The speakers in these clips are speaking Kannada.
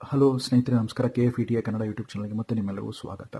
ಹಲೋ ಸ್ನೇಹಿತರೆ, ನಮಸ್ಕಾರ. K F E A Kannada YouTube ಚಾನಲ್ಗೆ ಮತ್ತೆ ನಿಮ್ಮೆಲ್ಲರಿಗೂ ಸ್ವಾಗತ.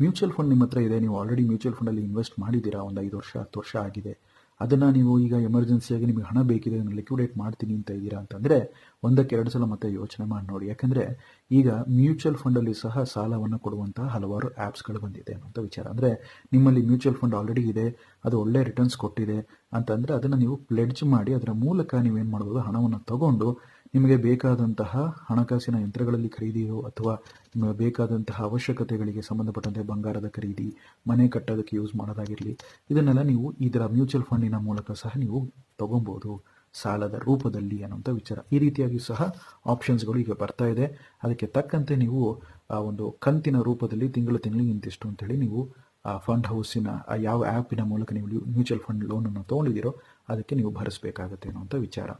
ಮ್ಯೂಚುವಲ್ ಫಂಡ್ ನಿಮ್ಮ ಹತ್ರ ಇದೆ, ನೀವು ಆಲ್ರೆಡಿ ಮ್ಯೂಚುವಲ್ ಫಂಡಲ್ಲಿ ಇನ್ವೆಸ್ಟ್ ಮಾಡಿದ್ದೀರಾ? ಒಂದು ಐದು ವರ್ಷ, ಹತ್ತು ವರ್ಷ ಆಗಿದೆ. ಅದನ್ನು ನೀವು ಈಗ ಎಮರ್ಜೆನ್ಸಿಯಾಗಿ ನಿಮಗೆ ಹಣ ಬೇಕಿದೆ ಅದನ್ನು ಲಿಕ್ವಿಡೇಟ್ ಮಾಡ್ತೀನಿ ಅಂತ ಇದ್ದೀರಾ ಅಂತಂದರೆ ಒಂದಕ್ಕೆ ಎರಡು ಸಲ ಮತ್ತೆ ಯೋಚನೆ ಮಾಡಿ ನೋಡಿ. ಯಾಕಂದರೆ ಈಗ ಮ್ಯೂಚುವಲ್ ಫಂಡಲ್ಲಿ ಸಹ ಸಾಲವನ್ನು ಕೊಡುವಂತಹ ಹಲವಾರು ಆ್ಯಪ್ಸ್ಗಳು ಬಂದಿದೆ ಅನ್ನೋಂಥ ವಿಚಾರ. ಅಂದರೆ ನಿಮ್ಮಲ್ಲಿ ಮ್ಯೂಚುವಲ್ ಫಂಡ್ ಆಲ್ರೆಡಿ ಇದೆ, ಅದು ಒಳ್ಳೆ ರಿಟರ್ನ್ಸ್ ಕೊಟ್ಟಿದೆ ಅಂತಂದರೆ ಅದನ್ನು ನೀವು ಪ್ಲೆಡ್ಜ್ ಮಾಡಿ ಅದರ ಮೂಲಕ ನೀವೇನು ಮಾಡ್ಬೋದು, ಹಣವನ್ನು ತಗೊಂಡು ನಿಮಗೆ ಬೇಕಾದಂತಹ ಹಣಕಾಸಿನ ಯಂತ್ರಗಳಲ್ಲಿ ಖರೀದಿಯೋ ಅಥವಾ ನಿಮಗೆ ಬೇಕಾದಂತಹ ಅವಶ್ಯಕತೆಗಳಿಗೆ ಸಂಬಂಧಪಟ್ಟಂತೆ ಬಂಗಾರದ ಖರೀದಿ, ಮನೆ ಕಟ್ಟೋದಕ್ಕೆ ಯೂಸ್ ಮಾಡೋದಾಗಿರಲಿ, ಇದನ್ನೆಲ್ಲ ನೀವು ಇದರ ಮ್ಯೂಚುವಲ್ ಫಂಡಿನ ಮೂಲಕ ಸಹ ನೀವು ತಗೊಬೋದು. ಸಾಲದ ರೂಪದಲ್ಲಿ ಅನ್ನುವಂಥ ವಿಚಾರ. ಈ ರೀತಿಯಾಗಿ ಸಹ ಆಪ್ಷನ್ಸ್ಗಳು ಈಗ ಬರ್ತಾ ಇದೆ. ಅದಕ್ಕೆ ತಕ್ಕಂತೆ ನೀವು ಆ ಒಂದು ಕಂತಿನ ರೂಪದಲ್ಲಿ ತಿಂಗಳು ತಿಂಗಳಿಗೆ ಇಂತಿಷ್ಟು ಅಂತೇಳಿ ನೀವು ಆ ಫಂಡ್ ಹೌಸಿನ ಯಾವ ಆ್ಯಪಿನ ಮೂಲಕ ನೀವು ಮ್ಯೂಚುವಲ್ ಫಂಡ್ ಲೋನನ್ನು ತೊಗೊಂಡಿದ್ದೀರೋ ಅದಕ್ಕೆ ನೀವು ಭರಿಸಬೇಕಾಗತ್ತೆ ಅನ್ನುವಂಥ ವಿಚಾರ.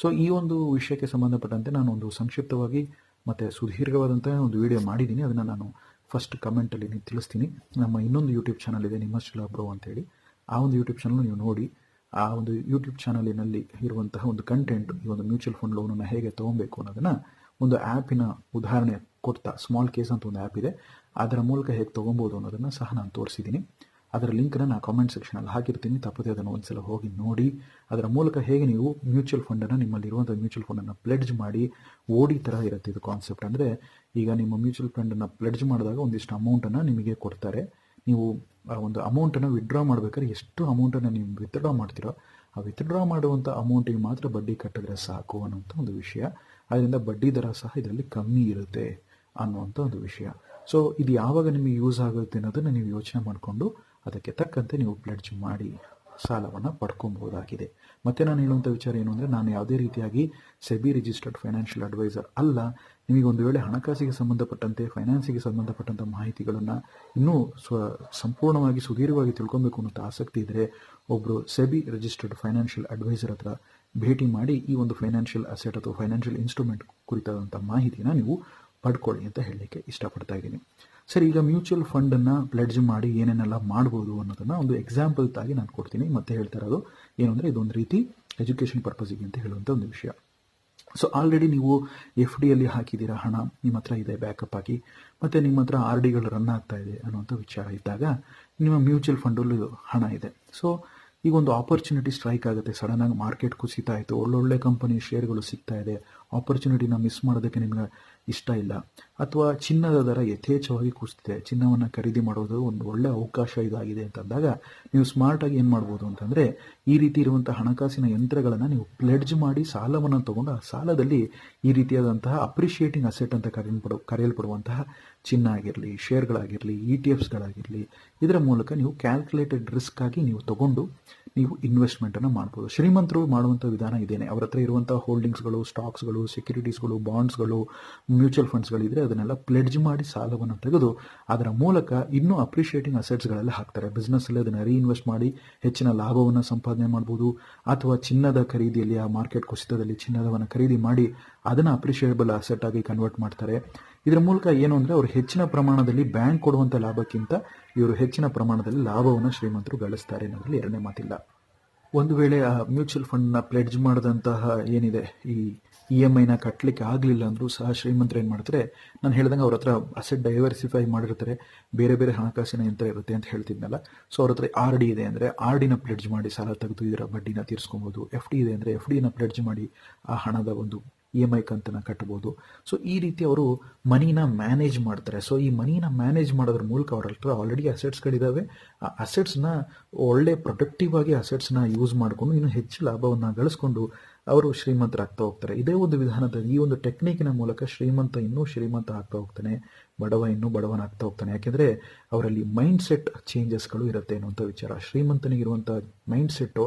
ಸೊ ಈ ಒಂದು ವಿಷಯಕ್ಕೆ ಸಂಬಂಧಪಟ್ಟಂತೆ ನಾನು ಒಂದು ಸಂಕ್ಷಿಪ್ತವಾಗಿ ಮತ್ತು ಸುದೀರ್ಘವಾದಂಥ ಒಂದು ವಿಡಿಯೋ ಮಾಡಿದ್ದೀನಿ. ಅದನ್ನು ನಾನು ಫಸ್ಟ್ ಕಮೆಂಟಲ್ಲಿ ನೀವು ತಿಳಿಸ್ತೀನಿ. ನಮ್ಮ ಇನ್ನೊಂದು ಯೂಟ್ಯೂಬ್ ಚಾನಲ್ ಇದೆ, ನಿಮ್ಮ ಶಿಲಾ ಬ್ರೋ ಅಂತೇಳಿ ಆ ಒಂದು ಯೂಟ್ಯೂಬ್ ಚಾನಲ್ ನೀವು ನೋಡಿ. ಆ ಒಂದು ಯೂಟ್ಯೂಬ್ ಚಾನಲಿನಲ್ಲಿ ಇರುವಂತಹ ಒಂದು ಕಂಟೆಂಟ್ ಈ ಒಂದು ಮ್ಯೂಚುವಲ್ ಫಂಡ್ ಲೋನನ್ನು ಹೇಗೆ ತೊಗೊಬೇಕು ಅನ್ನೋದನ್ನು ಒಂದು ಆ್ಯಪಿನ ಉದಾಹರಣೆ ಕೊಡ್ತಾ ಸ್ಮಾಲ್ ಕೇಸ್ ಅಂತ ಒಂದು ಆ್ಯಪ್ ಇದೆ. ಅದರ ಮೂಲಕ ಹೇಗೆ ತೊಗೊಬೋದು ಅನ್ನೋದನ್ನು ಸಹ ನಾನು ತೋರಿಸಿದ್ದೀನಿ. ಅದರ ಲಿಂಕನ್ನು ನಾನು ಕಾಮೆಂಟ್ ಸೆಕ್ಷನಲ್ಲಿ ಹಾಕಿರ್ತೀನಿ. ತಪ್ಪದೆ ಅದನ್ನು ಒಂದ್ಸಲ ಹೋಗಿ ನೋಡಿ. ಅದರ ಮೂಲಕ ಹೇಗೆ ನೀವು ಮ್ಯೂಚುವಲ್ ಫಂಡನ್ನು ನಿಮ್ಮಲ್ಲಿರುವಂಥ ಮ್ಯೂಚುವಲ್ ಫಂಡನ್ನು ಪ್ಲೆಡ್ಜ್ ಮಾಡಿ ಓಡಿ ಥರ ಇರುತ್ತೆ ಇದು ಕಾನ್ಸೆಪ್ಟ್ ಅಂದರೆ ಈಗ ನಿಮ್ಮ ಮ್ಯೂಚುವಲ್ ಫಂಡನ್ನು ಪ್ಲೆಡ್ಜ್ ಮಾಡಿದಾಗ ಒಂದಿಷ್ಟು ಅಮೌಂಟನ್ನು ನಿಮಗೆ ಕೊಡ್ತಾರೆ. ನೀವು, ಆ, ಒಂದು ಅಮೌಂಟನ್ನು ವಿತ್ಡ್ರಾ ಮಾಡಬೇಕಾದ್ರೆ ಎಷ್ಟು ಅಮೌಂಟನ್ನು ನೀವು ವಿತ್ಡ್ರಾ ಮಾಡ್ತೀರೋ ಆ ವಿತ್ಡ್ರಾ ಮಾಡುವಂಥ ಅಮೌಂಟಿಗೆ ಮಾತ್ರ ಬಡ್ಡಿ ಕಟ್ಟಿದ್ರೆ ಸಾಕು ಅನ್ನುವಂಥ ಒಂದು ವಿಷಯ. ಅದರಿಂದ ಬಡ್ಡಿ ದರ ಸಹ ಇದರಲ್ಲಿ ಕಮ್ಮಿ ಇರುತ್ತೆ ಅನ್ನುವಂಥ ಒಂದು ವಿಷಯ. ಸೊ ಇದು ಯಾವಾಗ ನಿಮಗೆ ಯೂಸ್ ಆಗುತ್ತೆ ಅನ್ನೋದನ್ನು ನೀವು ಯೋಚನೆ ಮಾಡಿಕೊಂಡು ಅದಕ್ಕೆ ತಕ್ಕಂತೆ ನೀವು ಪ್ಲೆಡ್ಜ್ ಮಾಡಿ ಸಾಲವನ್ನು ಪಡ್ಕೊಬೋದಾಗಿದೆ ಮತ್ತು ನಾನು ಹೇಳುವಂಥ ವಿಚಾರ ಏನು ಅಂದರೆ, ನಾನು ಯಾವುದೇ ರೀತಿಯಾಗಿ ಸೆಬಿ ರಿಜಿಸ್ಟರ್ಡ್ ಫೈನಾನ್ಷಿಯಲ್ ಅಡ್ವೈಸರ್ ಅಲ್ಲ. ನಿಮಗೆ ಒಂದು ವೇಳೆ ಹಣಕಾಸಿಗೆ ಸಂಬಂಧಪಟ್ಟಂತೆ ಫೈನಾನ್ಸಿಗೆ ಸಂಬಂಧಪಟ್ಟಂಥ ಮಾಹಿತಿಗಳನ್ನು ಇನ್ನೂ ಸ್ವ, ಸಂಪೂರ್ಣವಾಗಿ ಸುದೀರ್ಘವಾಗಿ ತಿಳ್ಕೊಬೇಕು ಅನ್ನೋ ಆಸಕ್ತಿ ಇದ್ದರೆ ಒಬ್ಬರು ಸೆಬಿ ರಿಜಿಸ್ಟರ್ಡ್ ಫೈನಾನ್ಷಿಯಲ್ ಅಡ್ವೈಸರ್ ಹತ್ರ ಭೇಟಿ ಮಾಡಿ ಈ ಒಂದು ಫೈನಾನ್ಷಿಯಲ್ ಅಸೆಟ್ ಅಥವಾ ಫೈನಾನ್ಷಿಯಲ್ ಇನ್ಸ್ಟ್ರೂಮೆಂಟ್ ಕುರಿತಾದಂಥ ಮಾಹಿತಿನ ನೀವು ಪಡ್ಕೊಳ್ಳಿ ಅಂತ ಹೇಳಲಿಕ್ಕೆ ಇಷ್ಟಪಡ್ತಾ ಇದ್ದೀನಿ. ಸರಿ, ಈಗ ಮ್ಯೂಚುವಲ್ ಫಂಡನ್ನು ಪ್ಲೆಡ್ಜ್ ಮಾಡಿ ಏನೇನೆಲ್ಲ ಮಾಡ್ಬೋದು ಅನ್ನೋದನ್ನು ಒಂದು ಎಕ್ಸಾಂಪಲ್ ತಾಗಿ ನಾನು ಕೊಡ್ತೀನಿ. ಮತ್ತೆ ಹೇಳ್ತಾ ಇರೋದು ಏನು ಅಂದರೆ ಇದೊಂದು ರೀತಿ ಎಜುಕೇಷನ್ ಪರ್ಪಸಿಗೆ ಅಂತ ಹೇಳುವಂಥ ಒಂದು ವಿಷಯ. ಸೊ ಆಲ್ರೆಡಿ ನೀವು ಎಫ್ ಡಿಯಲ್ಲಿ ಹಾಕಿದ್ದೀರಾ ಹಣ, ನಿಮ್ಮ ಹತ್ರ ಇದೆ ಬ್ಯಾಕಪ್ ಆಗಿ, ಮತ್ತು ನಿಮ್ಮ ಹತ್ರ ಆರ್ ಡಿಗಳು ರನ್ ಆಗ್ತಾ ಇದೆ ಅನ್ನುವಂಥ ವಿಚಾರ ಇದ್ದಾಗ ನಿಮ್ಮ ಮ್ಯೂಚುವಲ್ ಫಂಡಲ್ಲೂ ಹಣ ಇದೆ. ಸೊ ಈಗ ಒಂದು ಆಪರ್ಚುನಿಟಿ ಸ್ಟ್ರೈಕ್ ಆಗುತ್ತೆ. ಸಡನ್ನಾಗಿ ಮಾರ್ಕೆಟ್ ಕುಸಿತಾ ಒಳ್ಳೊಳ್ಳೆ ಕಂಪನಿ ಶೇರ್ಗಳು ಸಿಗ್ತಾ ಇದೆ. ಆಪರ್ಚುನಿಟಿನ ಮಿಸ್ ಮಾಡೋದಕ್ಕೆ ನಿಮ್ಗೆ ಇಷ್ಟ ಇಲ್ಲ. ಅಥವಾ ಚಿನ್ನದ ದರ ಯಥೇಚ್ಛವಾಗಿ ಕುಸಿದಿದೆ. ಚಿನ್ನವನ್ನು ಖರೀದಿ ಮಾಡೋದು ಒಂದು ಒಳ್ಳೆ ಅವಕಾಶ ಇದಾಗಿದೆ ಅಂತಂದಾಗ ನೀವು ಸ್ಮಾರ್ಟಾಗಿ ಏನು ಮಾಡ್ಬೋದು ಅಂತಂದರೆ ಈ ರೀತಿ ಇರುವಂಥ ಹಣಕಾಸಿನ ಯಂತ್ರಗಳನ್ನು ನೀವು ಪ್ಲೆಡ್ಜ್ ಮಾಡಿ ಸಾಲವನ್ನು ತಗೊಂಡು ಆ ಸಾಲದಲ್ಲಿ ಈ ರೀತಿಯಾದಂತಹ ಅಪ್ರಿಷಿಯೇಟಿಂಗ್ ಅಸೆಟ್ ಅಂತ ಕರೆಯಲ್ಪಡು, ಕರೆಯಲ್ಪಡುವಂತಹ ಚಿನ್ನ ಆಗಿರಲಿ ಶೇರ್ಗಳಾಗಿರಲಿ ಇ ಟಿ ಎಫ್ಸ್ಗಳಾಗಿರಲಿ ಇದರ ಮೂಲಕ ನೀವು ಕ್ಯಾಲ್ಕುಲೇಟೆಡ್ ರಿಸ್ಕ್ ಆಗಿ ನೀವು ತಗೊಂಡು ನೀವು ಇನ್ವೆಸ್ಟ್ಮೆಂಟನ್ನು ಮಾಡ್ಬೋದು. ಶ್ರೀಮಂತರು ಮಾಡುವಂಥ ವಿಧಾನ ಇದೇನೆ. ಅವ್ರ ಹತ್ರ ಇರುವಂಥ ಹೋಲ್ಡಿಂಗ್ಸ್ಗಳು ಸ್ಟಾಕ್ಸ್ಗಳು ಸೆಕ್ಯೂರಿಟೀಸ್ಗಳು ಬಾಂಡ್ಸ್ಗಳು ಮ್ಯೂಚುವಲ್ ಫಂಡ್ಸ್ಗಳಿದ್ರೆ ಅದನ್ನೆಲ್ಲ ಪ್ಲೆಡ್ಜ್ ಮಾಡಿ ಸಾಲವನ್ನು ತೆಗೆದು ಅದರ ಮೂಲಕ ಇನ್ನೂ ಅಪ್ರಿಷಿಯೇಟಿಂಗ್ ಅಸೆಟ್ಸ್ಗಳೆಲ್ಲ ಹಾಕ್ತಾರೆ. ಬಿಸ್ನೆಸ್ಸಲ್ಲಿ ಅದನ್ನು ರೀಇನ್ವೆಸ್ಟ್ ಮಾಡಿ ಹೆಚ್ಚಿನ ಲಾಭವನ್ನು ಸಂಪಾದನೆ ಮಾಡ್ಬೋದು. ಅಥವಾ ಚಿನ್ನದ ಖರೀದಿಯಲ್ಲಿ ಆ ಮಾರ್ಕೆಟ್ ಕುಸಿತದಲ್ಲಿ ಚಿನ್ನದವನ್ನು ಖರೀದಿ ಮಾಡಿ ಅದನ್ನು ಅಪ್ರಿಷಿಯೇಬಲ್ ಅಸೆಟ್ ಆಗಿ ಕನ್ವರ್ಟ್ ಮಾಡ್ತಾರೆ. ಇದರ ಮೂಲಕ ಏನು ಅಂದರೆ ಅವರು ಹೆಚ್ಚಿನ ಪ್ರಮಾಣದಲ್ಲಿ ಬ್ಯಾಂಕ್ ಕೊಡುವಂಥ ಲಾಭಕ್ಕಿಂತ ಇವರು ಹೆಚ್ಚಿನ ಪ್ರಮಾಣದಲ್ಲಿ ಲಾಭವನ್ನು ಶ್ರೀಮಂತರು ಗಳಿಸ್ತಾರೆ ಅನ್ನೋದ್ರಲ್ಲಿ ಎರಡನೇ ಮಾತಿಲ್ಲ. ಒಂದು ವೇಳೆ ಆ ಮ್ಯೂಚುವಲ್ ಫಂಡ್ನ ಪ್ಲೆಡ್ಜ್ ಮಾಡಿದಂತಹ ಏನಿದೆ ಈ ಇ ಎಂ ಐನ ಕಟ್ಟಲಿಕ್ಕೆ ಆಗಲಿಲ್ಲ ಅಂದರೂ ಸಹ ಶ್ರೀಮಂತರು ಏನು ಮಾಡ್ತಾರೆ? ನಾನು ಹೇಳ್ದಂಗೆ ಅವ್ರ ಹತ್ರ ಅಸೆಟ್ ಡೈವರ್ಸಿಫೈ ಮಾಡಿರ್ತಾರೆ ಬೇರೆ ಬೇರೆ ಹಣಕಾಸಿನ ಯಂತ್ರ ಇರುತ್ತೆ ಅಂತ ಹೇಳ್ತಿದ್ನಲ್ಲ. ಸೊ ಅವ್ರ ಹತ್ರ ಆರ್ ಡಿ ಇದೆ ಅಂದರೆ ಆರ್ ಡಿನ ಪ್ಲೆಡ್ಜ್ ಮಾಡಿ ಸಾಲ ತೆಗೆದು ಇದರ ಬಡ್ಡಿನ ತೀರಿಸ್ಕೊಬೋದು. ಎಫ್ ಡಿ ಇದೆ ಅಂದರೆ ಎಫ್ ಡಿನ ಪ್ಲೆಡ್ಜ್ ಮಾಡಿ ಆ ಹಣದ ಒಂದು ಇ ಎಂ ಐ ಕಂತನ್ನು ಕಟ್ಬೋದು. ಸೊ ಈ ರೀತಿ ಅವರು ಮನಿನ ಮ್ಯಾನೇಜ್ ಮಾಡ್ತಾರೆ. ಸೊ ಈ ಮನಿನ ಮ್ಯಾನೇಜ್ ಮಾಡೋದ್ರ ಮೂಲಕ ಅವ್ರ ಹತ್ರ ಆಲ್ರೆಡಿ ಅಸೆಟ್ಸ್ಗಳಿದ್ದಾವೆ ಆ ಅಸೆಟ್ಸ್ನ ಒಳ್ಳೆ ಪ್ರೊಡಕ್ಟಿವ್ ಆಗಿ ಅಸೆಟ್ಸ್ನ ಯೂಸ್ ಮಾಡಿಕೊಂಡು ಇನ್ನೂ ಹೆಚ್ಚು ಲಾಭವನ್ನು ಗಳಿಸ್ಕೊಂಡು ಅವರು ಶ್ರೀಮಂತರಾಗ್ತಾ ಹೋಗ್ತಾರೆ. ಇದೇ ಒಂದು ವಿಧಾನದ ಈ ಒಂದು ಟೆಕ್ನಿಕ್ನ ಮೂಲಕ ಶ್ರೀಮಂತ ಇನ್ನೂ ಶ್ರೀಮಂತ ಆಗ್ತಾ ಹೋಗ್ತಾನೆ, ಬಡವ ಇನ್ನೂ ಬಡವನಾಗ್ತಾ ಹೋಗ್ತಾನೆ. ಯಾಕೆಂದ್ರೆ ಅವರಲ್ಲಿ ಮೈಂಡ್ ಸೆಟ್ ಚೇಂಜಸ್ಗಳು ಇರುತ್ತೆ ಅನ್ನುವಂಥ ವಿಚಾರ. ಶ್ರೀಮಂತನಿಗಿರುವಂಥ ಮೈಂಡ್ ಸೆಟ್ಟು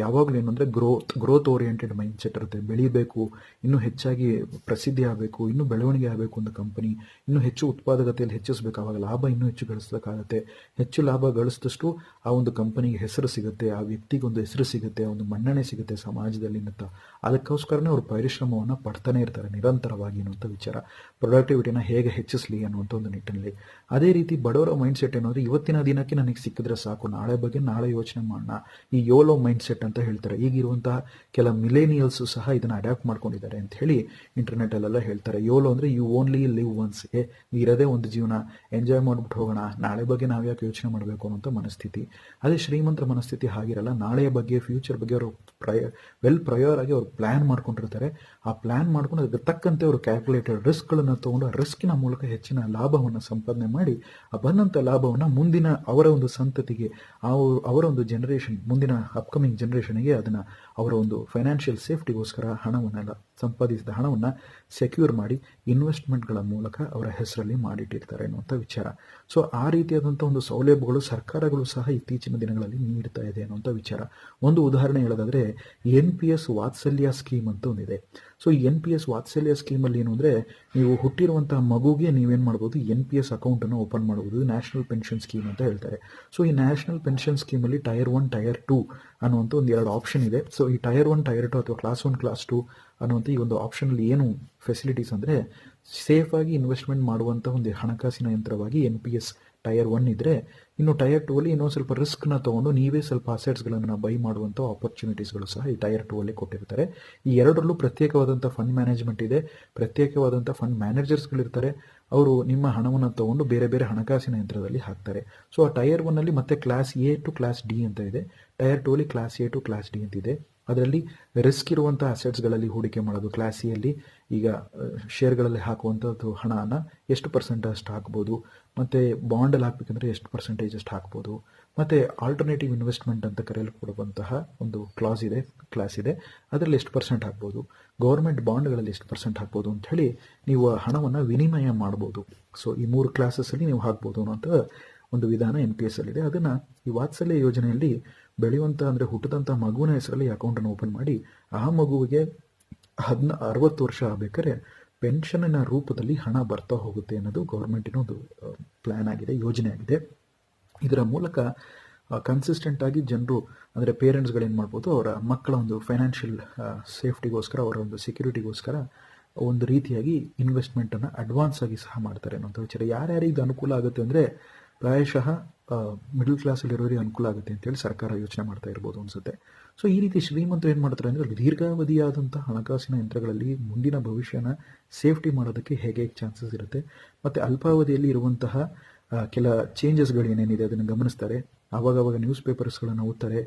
ಯಾವಾಗಲೂ ಏನು ಅಂದರೆ growth growth oriented mind set ಇರುತ್ತೆ. ಬೆಳೀಬೇಕು, ಇನ್ನೂ ಹೆಚ್ಚಾಗಿ ಪ್ರಸಿದ್ಧಿ ಆಗಬೇಕು, ಇನ್ನೂ ಬೆಳವಣಿಗೆ ಆಗಬೇಕು ಅಂತ ಕಂಪನಿ ಇನ್ನೂ ಹೆಚ್ಚು ಉತ್ಪಾದಕತೆಯಲ್ಲಿ ಹೆಚ್ಚಿಸಬೇಕು. ಆವಾಗ ಲಾಭ ಇನ್ನೂ ಹೆಚ್ಚು ಗಳಿಸಬೇಕಾಗತ್ತೆ ಹೆಚ್ಚು ಲಾಭ ಗಳಿಸಿದಷ್ಟು ಆ ಒಂದು ಕಂಪನಿಗೆ ಹೆಸರು ಸಿಗುತ್ತೆ, ಆ ವ್ಯಕ್ತಿಗೆ ಒಂದು ಹೆಸರು ಸಿಗುತ್ತೆ ಒಂದು ಮನ್ನಣೆ ಸಿಗುತ್ತೆ ಸಮಾಜದಲ್ಲಿ ಅಂತ ಅದಕ್ಕೋಸ್ಕರನೇ ಅವರು ಪರಿಶ್ರಮವನ್ನು ಪಡ್ತಾನೆ ಇರ್ತಾರೆ, ನಿರಂತರವಾಗಿ ಅನ್ನುವಂಥ ವಿಚಾರ. ಪ್ರೊಡಕ್ಟಿವಿಟಿನ ಹೇಗೆ ಹೆಚ್ಚಿಸಲಿ ಅನ್ನುವಂಥ ಒಂದು ನಿಟ್ಟಿನಲ್ಲಿ. ಅದೇ ರೀತಿ ಬಡವರ ಮೈಂಡ್ ಸೆಟ್ ಏನಂದ್ರೆ, ಇವತ್ತಿನ ದಿನಕ್ಕೆ ನನಗೆ ಸಿಕ್ಕಿದ್ರೆ ಸಾಕು, ನಾಳೆ ಬಗ್ಗೆ ನಾಳೆ ಯೋಚನೆ ಮಾಡೋಣ. ಈ ಯೋಲೋ ಮೈಂಡ್ ಸೆಟ್ ಅಂತ ಹೇಳ್ತಾರೆ. ಈಗಿರುವಂತಹ ಕೆಲ ಮಿಲೇನಿಯಲ್ಸ್ ಸಹ ಇದನ್ನು ಅಡ್ಯಾಪ್ಟ್ ಮಾಡ್ಕೊಂಡಿದ್ದಾರೆ ಅಂತ ಹೇಳಿ ಇಂಟರ್ನೆಟ್ ಅಲ್ಲೆಲ್ಲ ಹೇಳ್ತಾರೆ. ಯೋಲೋ ಅಂದ್ರೆ ಯು ಓನ್ಲಿ ಲಿವ್ ಒನ್ಸ್ ಏ, ಇರೋದೇ ಒಂದು ಜೀವನ. ಎಂಜಾಯ್ ಮಾಡ್ಬಿಟ್ಟು ಹೋಗೋಣ. ನಾಳೆ ಬಗ್ಗೆ ನಾವು ಯಾಕೆ ಯೋಚನೆ ಮಾಡಬೇಕು ಅನ್ನೋಂಥ ಮನಸ್ಥಿತಿ. ಅದೇ ಶ್ರೀಮಂತರ ಮನಸ್ಥಿತಿ ಹಾಗಿರಲ್ಲ, ನಾಳೆಯ ಬಗ್ಗೆ ಫ್ಯೂಚರ್ ಬಗ್ಗೆ ಅವರು ಪ್ರಯ ವೆಲ್ ಪ್ರಯೋರ್ ಆಗಿ ಅವ್ರು ಪ್ಲಾನ್ ಮಾಡ್ಕೊಂಡಿರ್ತಾರೆ. ಆ ಪ್ಲಾನ್ ಮಾಡ್ಕೊಂಡು ಅದಕ್ಕೆ ತಕ್ಕಂತೆ ಅವರು ಕ್ಯಾಲ್ಕುಲೇಟೆಡ್ ರಿಸ್ಕ್ಗಳನ್ನು ತಗೊಂಡು ಆ ರಿಸ್ಕಿನ ಮೂಲಕ ಹೆಚ್ಚಿನ ಲಾಭವನ್ನು ಸಂಪಾದನೆ ಮಾಡಿ, ಆ ಬಂದಂಥ ಲಾಭವನ್ನು ಮುಂದಿನ ಅವರ ಒಂದು ಸಂತತಿಗೆ ಅವರ ಒಂದು ಜನರೇಷನ್ ಮುಂದಿನ ಅಪ್ಕಮಿಂಗ್ ಜನರೇಷನ್ಗೆ ಅದನ್ನು ಅವರ ಒಂದು ಫೈನಾನ್ಷಿಯಲ್ ಸೇಫ್ಟಿಗೋಸ್ಕರ ಹಣವನ್ನೆಲ್ಲ ಸಂಪಾದಿಸಿದ ಹಣವನ್ನು ಸೆಕ್ಯೂರ್ ಮಾಡಿ ಇನ್ವೆಸ್ಟ್ಮೆಂಟ್ಗಳ ಮೂಲಕ ಅವರ ಹೆಸರಲ್ಲಿ ಮಾಡಿಟ್ಟಿರ್ತಾರೆ ಅನ್ನುವಂಥ ವಿಚಾರ. ಸೊ ಆ ರೀತಿಯಾದಂಥ ಒಂದು ಸೌಲಭ್ಯಗಳು ಸರ್ಕಾರಗಳು ಸಹ ಇತ್ತೀಚಿನ ದಿನಗಳಲ್ಲಿ ನೀಡ್ತಾ ಇದೆ ಅನ್ನುವಂಥ ವಿಚಾರ. ಒಂದು ಉದಾಹರಣೆ ಹೇಳೋದಾದ್ರೆ N P S Vatsalya scheme ಅಂತ ಒಂದಿದೆ. ಸೊ ಈ ಎನ್ ಪಿ ಎಸ್ ವಾತ್ಸಲ್ಯ ಸ್ಕೀಮಲ್ಲಿ ಏನು ಅಂದರೆ, ನೀವು ಹುಟ್ಟಿರುವಂಥ ಮಗುಗೆ ನೀವೇನು ಮಾಡ್ಬೋದು ಎನ್ ಪಿ ಎಸ್ ಅಕೌಂಟನ್ನು ಓಪನ್ ಮಾಡ್ಬೋದು ನ್ಯಾಷನಲ್ ಪೆನ್ಷನ್ ಸ್ಕೀಮ್ ಅಂತ ಹೇಳ್ತಾರೆ. ಸೊ ಈ ನ್ಯಾಷನಲ್ ಪೆನ್ಷನ್ ಸ್ಕೀಮಲ್ಲಿ ಟೈರ್ ಒನ್ ಟೈರ್ ಟು ಅನ್ನುವಂಥ ಒಂದು ಎರಡು ಆಪ್ಷನ್ ಇದೆ. ಸೊ ಈ ಟೈರ್ ಒನ್ ಟೈರ್ ಟು ಅಥವಾ ಕ್ಲಾಸ್ ಒನ್ ಕ್ಲಾಸ್ ಟು ಅನ್ನುವಂಥ ಈ ಒಂದು ಆಪ್ಷನಲ್ಲಿ ಏನು ಫೆಸಿಲಿಟೀಸ್ ಅಂದರೆ ಸೇಫಾಗಿ ಇನ್ವೆಸ್ಟ್ಮೆಂಟ್ ಮಾಡುವಂಥ ಒಂದು ಹಣಕಾಸಿನ ಯಂತ್ರವಾಗಿ N P S tier one ಇದ್ದರೆ ಇನ್ನು ಟೈರ್ ಟೂ ಅಲ್ಲಿ ಇನ್ನೊಂದು ಸ್ವಲ್ಪ ರಿಸ್ಕ್ನ ತೊಗೊಂಡು ನೀವೇ ಸ್ವಲ್ಪ ಅಸೆಟ್ಸ್ಗಳನ್ನು ಬೈ ಮಾಡುವಂಥ ಆಪರ್ಚುನಿಟೀಸ್ಗಳು ಸಹ ಈ ಟೈರ್ ಟೂ ಅಲ್ಲಿ ಕೊಟ್ಟಿರ್ತಾರೆ. ಈ ಎರಡರಲ್ಲೂ ಪ್ರತ್ಯೇಕವಾದಂಥ ಫಂಡ್ ಮ್ಯಾನೇಜ್ಮೆಂಟ್ ಇದೆ. ಪ್ರತ್ಯೇಕವಾದಂಥ ಫಂಡ್ ಮ್ಯಾನೇಜರ್ಸ್ಗಳಿರ್ತಾರೆ ಅವರು ನಿಮ್ಮ ಹಣವನ್ನು ತಗೊಂಡು ಬೇರೆ ಬೇರೆ ಹಣಕಾಸಿನ ಯಂತ್ರದಲ್ಲಿ ಹಾಕ್ತಾರೆ. ಸೊ ಆ ಟೈರ್ ಒನ್ನಲ್ಲಿ ಮತ್ತೆ class A to class D ಅಂತ ಇದೆ. Tier ಟೋಲಿ class A to class D ಅಂತಿದೆ. ಅದರಲ್ಲಿ ರಿಸ್ಕ್ ಇರುವಂಥ ಅಸೆಟ್ಸ್ಗಳಲ್ಲಿ ಹೂಡಿಕೆ ಮಾಡೋದು ಕ್ಲಾಸ್ ಎಲ್ಲಿ ಈಗ ಶೇರ್ಗಳಲ್ಲಿ ಹಾಕುವಂಥದ್ದು ಹಣನ ಎಷ್ಟು ಪರ್ಸೆಂಟ್ ಅಷ್ಟು ಹಾಕ್ಬೋದು, ಮತ್ತು ಬಾಂಡಲ್ಲಿ ಹಾಕ್ಬೇಕಂದ್ರೆ ಎಷ್ಟು ಪರ್ಸೆಂಟೇಜ್ ಅಷ್ಟು ಹಾಕ್ಬೋದು, ಮತ್ತು ಆಲ್ಟರ್ನೇಟಿವ್ ಇನ್ವೆಸ್ಟ್ಮೆಂಟ್ ಅಂತ ಕರೆಯಲ್ಪಡುವಂತಹ ಒಂದು ಕ್ಲಾಸ್ ಇದೆ ಕ್ಲಾಸ್ ಇದೆ. ಅದರಲ್ಲಿ ಎಷ್ಟು ಪರ್ಸೆಂಟ್ ಹಾಕ್ಬೋದು ಗೌರ್ಮೆಂಟ್ ಬಾಂಡ್ಗಳಲ್ಲಿ ಎಷ್ಟು ಪರ್ಸೆಂಟ್ ಹಾಕ್ಬೋದು ಅಂತ ಹೇಳಿ ನೀವು ಹಣವನ್ನು ವಿನಿಮಯ ಮಾಡ್ಬೋದು. ಸೊ ಈ ಮೂರು ಕ್ಲಾಸಸ್ಸಲ್ಲಿ ನೀವು ಹಾಕ್ಬೋದು ಅನ್ನೋಂಥ ಒಂದು ವಿಧಾನ ಎನ್ ಪಿ ಎಸ್ ಅಲ್ಲಿದೆ. ಅದನ್ನು ಈ ವಾತ್ಸಲ್ಯ ಯೋಜನೆಯಲ್ಲಿ ಬೆಳೆಯುವಂಥ ಅಂದರೆ ಹುಟ್ಟಿದಂಥ ಮಗುವಿನ ಹೆಸರಲ್ಲಿ ಅಕೌಂಟನ್ನು ಓಪನ್ ಮಾಡಿ, ಆ ಮಗುವಿಗೆ ಹದಿನ, ಅರವತ್ತು ವರ್ಷ ಆಗಬೇಕಾದ್ರೆ ಪೆನ್ಷನ್ನಿನ ರೂಪದಲ್ಲಿ ಹಣ ಬರ್ತಾ ಹೋಗುತ್ತೆ ಅನ್ನೋದು ಗೌರ್ಮೆಂಟಿನ ಒಂದು ಪ್ಲ್ಯಾನ್ ಆಗಿದೆ, ಯೋಜನೆ ಆಗಿದೆ. ಇದರ ಮೂಲಕ ಕನ್ಸಿಸ್ಟೆಂಟ್ ಆಗಿ ಜನರು, ಅಂದರೆ ಪೇರೆಂಟ್ಸ್ಗಳೇನು ಮಾಡ್ಬೋದು, ಅವರ ಮಕ್ಕಳ ಒಂದು ಫೈನಾನ್ಷಿಯಲ್ ಸೇಫ್ಟಿಗೋಸ್ಕರ ಅವರ ಒಂದು ಸೆಕ್ಯೂರಿಟಿಗೋಸ್ಕರ ಒಂದು ರೀತಿಯಾಗಿ ಇನ್ವೆಸ್ಟ್ಮೆಂಟನ್ನು ಅಡ್ವಾನ್ಸ್ ಆಗಿ ಸಹ ಮಾಡ್ತಾರೆ ಅನ್ನೋಂಥ ವಿಚಾರ. ಯಾರ್ಯಾರಿಗೆ ಇದು ಅನುಕೂಲ ಆಗುತ್ತೆ ಅಂದರೆ ಪ್ರಾಯಶಃ ಮಿಡಲ್ ಕ್ಲಾಸಲ್ಲಿರೋರಿಗೆ ಅನುಕೂಲ ಆಗುತ್ತೆ ಅಂತೇಳಿ ಸರ್ಕಾರ ಯೋಚನೆ ಮಾಡ್ತಾ ಇರ್ಬೋದು ಅನ್ಸುತ್ತೆ. ಸೊ ಈ ರೀತಿ ಶ್ರೀಮಂತರು ಏನು ಮಾಡ್ತಾರೆ ಅಂದರೆ ದೀರ್ಘಾವಧಿಯಾದಂಥ ಹಣಕಾಸಿನ ಯಂತ್ರಗಳಲ್ಲಿ ಮುಂದಿನ ಭವಿಷ್ಯನ ಸೇಫ್ಟಿ ಮಾಡೋದಕ್ಕೆ ಹೇಗೆ ಚಾನ್ಸಸ್ ಇರುತ್ತೆ, ಮತ್ತು ಅಲ್ಪಾವಧಿಯಲ್ಲಿ ಇರುವಂತಹ ಕೆಲ ಚೇಂಜಸ್ಗಳು ಏನೇನಿದೆ ಅದನ್ನು ಗಮನಿಸ್ತಾರೆ. ಆವಾಗವಾಗ ನ್ಯೂಸ್ ಪೇಪರ್ಸ್ಗಳನ್ನು ಓದ್ತಾರೆ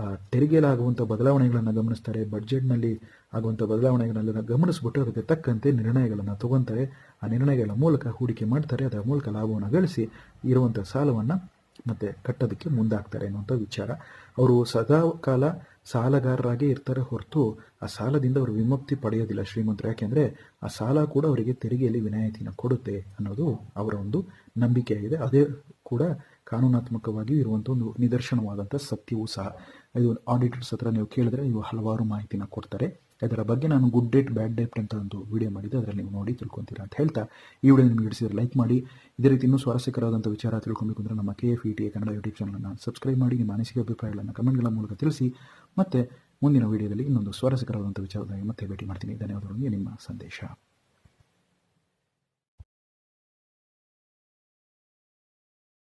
ಆ, ತೆರಿಗೆಲಾಗುವಂಥ ಬದಲಾವಣೆಗಳನ್ನು ಗಮನಿಸ್ತಾರೆ. ಬಡ್ಜೆಟ್ನಲ್ಲಿ ಆಗುವಂಥ ಬದಲಾವಣೆಗಳನ್ನೆಲ್ಲ ಗಮನಿಸ್ಬಿಟ್ಟು ಅದಕ್ಕೆ ತಕ್ಕಂತೆ ನಿರ್ಣಯಗಳನ್ನು ತಗೊತಾರೆ. ಆ ನಿರ್ಣಯಗಳ ಮೂಲಕ ಹೂಡಿಕೆ ಮಾಡ್ತಾರೆ. ಅದರ ಮೂಲಕ ಲಾಭವನ್ನು ಗಳಿಸಿ ಇರುವಂಥ ಸಾಲವನ್ನು ಮತ್ತೆ ಕಟ್ಟೋದಕ್ಕೆ ಮುಂದಾಗ್ತಾರೆ ಅನ್ನುವಂಥ ವಿಚಾರ. ಅವರು ಸದಾ ಕಾಲ ಸಾಲಗಾರರಾಗೇ ಇರ್ತಾರೆ ಹೊರತು ಆ ಸಾಲದಿಂದ ಅವರು ವಿಮುಕ್ತಿ ಪಡೆಯೋದಿಲ್ಲ ಶ್ರೀಮಂತರು. ಯಾಕೆಂದರೆ ಆ ಸಾಲ ಕೂಡ ಅವರಿಗೆ ತೆರಿಗೆಯಲ್ಲಿ ವಿನಾಯಿತಿನ ಕೊಡುತ್ತೆ ಅನ್ನೋದು ಅವರ ಒಂದು ನಂಬಿಕೆಯಾಗಿದೆ. ಅದೇ ಕೂಡ ಕಾನೂನಾತ್ಮಕವಾಗಿ ಇರುವಂಥ ಒಂದು ನಿದರ್ಶನವಾದಂಥ ಸತ್ಯವೂ ಸಹ. ಇದು ಆಡಿಟರ್ಸ್ ಹತ್ರ ನೀವು ಕೇಳಿದ್ರೆ ಇವು ಹಲವಾರು ಮಾಹಿತಿನ ಕೊಡ್ತಾರೆ. ಅದರ ಬಗ್ಗೆ ನಾನು ಗುಡ್ ಡೇಟ್ ಬ್ಯಾಡ್ ಡೇಟ್ ಅಂತ ಒಂದು ವಿಡಿಯೋ ಮಾಡಿದ್ದೆ. ಅದರಲ್ಲಿ ನೀವು ನೋಡಿ ತಿಳ್ಕೊತೀರಾ ಅಂತ ಹೇಳ್ತಾ. ಈ ವಿಡಿಯೋ ನಿಮಗೆ ಹಿಡಿಸಿದ್ರೆ ಲೈಕ್ ಮಾಡಿ. ಇದೇ ರೀತಿ ಇನ್ನೂ ಸ್ವಾರಸ್ಯಕರವಾದಂಥ ವಿಚಾರ ತಿಳ್ಕೊಬೇಕು ಅಂದರೆ ನಮ್ಮ K F E T Kannada YouTube ಚಾನಲನ್ನು ಸಬ್ಸ್ಕ್ರೈಬ್ ಮಾಡಿ. ನಿಮ್ಮ ಅನಿಸಿಕೆ, ಅಭಿಪ್ರಾಯಗಳನ್ನು ಕಮೆಂಟ್ಗಳ ಮೂಲಕ ತಿಳಿಸಿ. ಮತ್ತೆ ಮುಂದಿನ ವಿಡಿಯೋದಲ್ಲಿ ಇನ್ನೊಂದು ಸ್ವಾರಸ್ಯಕರವಾದಂಥ ವಿಚಾರದಲ್ಲಿ ಮತ್ತೆ ಭೇಟಿ ಮಾಡ್ತೀನಿ. ಧನ್ಯವಾದಗಳೊಂದಿಗೆ ನಿಮ್ಮ ಸಂದೇಶ.